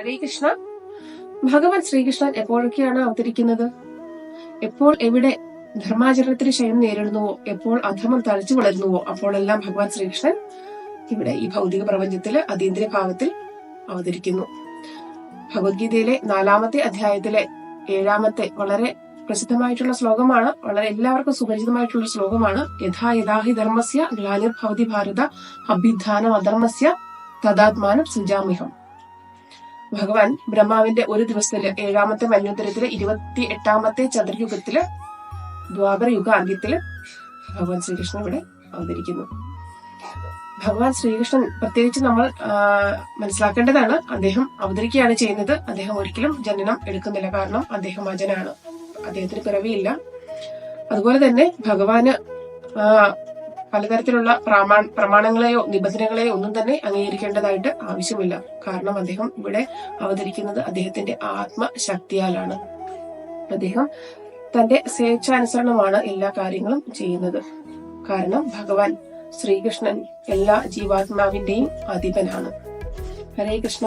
ഹരേ കൃഷ്ണ. ഭഗവാൻ ശ്രീകൃഷ്ണൻ എപ്പോഴൊക്കെയാണ് അവതരിക്കുന്നത്? എപ്പോൾ എവിടെ ധർമാചരണത്തിന് ക്ഷയം നേരിടുന്നുവോ? എപ്പോൾ അധർമ്മം തളിച്ചു വളരുന്നുവോ? അപ്പോഴെല്ലാം ഭഗവാൻ ശ്രീകൃഷ്ണൻ ഇവിടെ ഈ ഭൗതിക പ്രപഞ്ചത്തിൽ അതീന്ദ്രിയ ഭാവത്തിൽ അവതരിക്കുന്നു. ഭഗവത്ഗീതയിലെ നാലാമത്തെ അധ്യായത്തിലെ ഏഴാമത്തെ വളരെ പ്രസിദ്ധമായിട്ടുള്ള ശ്ലോകമാണ് വളരെ എല്ലാവർക്കും സുപരിചിതമായിട്ടുള്ള ശ്ലോകമാണ്. യഥാ യഥാഹി ധർമ്മസ്യ ഗ്ലാനിർഭവതി ഭാരത അഭ്യുത്ഥാനം അധർമ്മസ്യ തഥാത്മാനം സൃജാമിഹം ഭഗവാൻ ബ്രഹ്മാവിന്റെ ഒരു ദിവസത്തിൽ ഏഴാമത്തെ മന്വന്തരത്തിൽ ഇരുപത്തി എട്ടാമത്തെ ചതുർയുഗത്തിൽ ദ്വാപര യുഗ ഭഗവാൻ ശ്രീകൃഷ്ണൻ ഇവിടെ അവതരിക്കുന്നു. ഭഗവാൻ ശ്രീകൃഷ്ണൻ പ്രത്യേകിച്ച് നമ്മൾ മനസ്സിലാക്കേണ്ടതാണ് അദ്ദേഹം അവതരിക്കുകയാണ് ചെയ്യുന്നത്. അദ്ദേഹം ഒരിക്കലും ജനനം എടുക്കുന്നില്ല. കാരണം അദ്ദേഹം അജനാണ്. അദ്ദേഹത്തിന് പിറവിയില്ല. അതുപോലെ തന്നെ ഭഗവാന് പലതരത്തിലുള്ള പ്രാമാ- പ്രമാണങ്ങളെയോ നിബന്ധനകളെയോ ഒന്നും തന്നെ അംഗീകരിക്കേണ്ടതായിട്ട് ആവശ്യമില്ല. കാരണം അദ്ദേഹം ഇവിടെ അവതരിക്കുന്നത് അദ്ദേഹത്തിന്റെ ആത്മശക്തിയാലാണ്. അദ്ദേഹം തന്റെ സ്വേച്ഛാനുസരണമാണ് എല്ലാ കാര്യങ്ങളും ചെയ്യുന്നത്. കാരണം ഭഗവാൻ ശ്രീകൃഷ്ണൻ എല്ലാ ജീവാത്മാവിന്റെയും അധിപനാണ്. ഹരേ കൃഷ്ണ.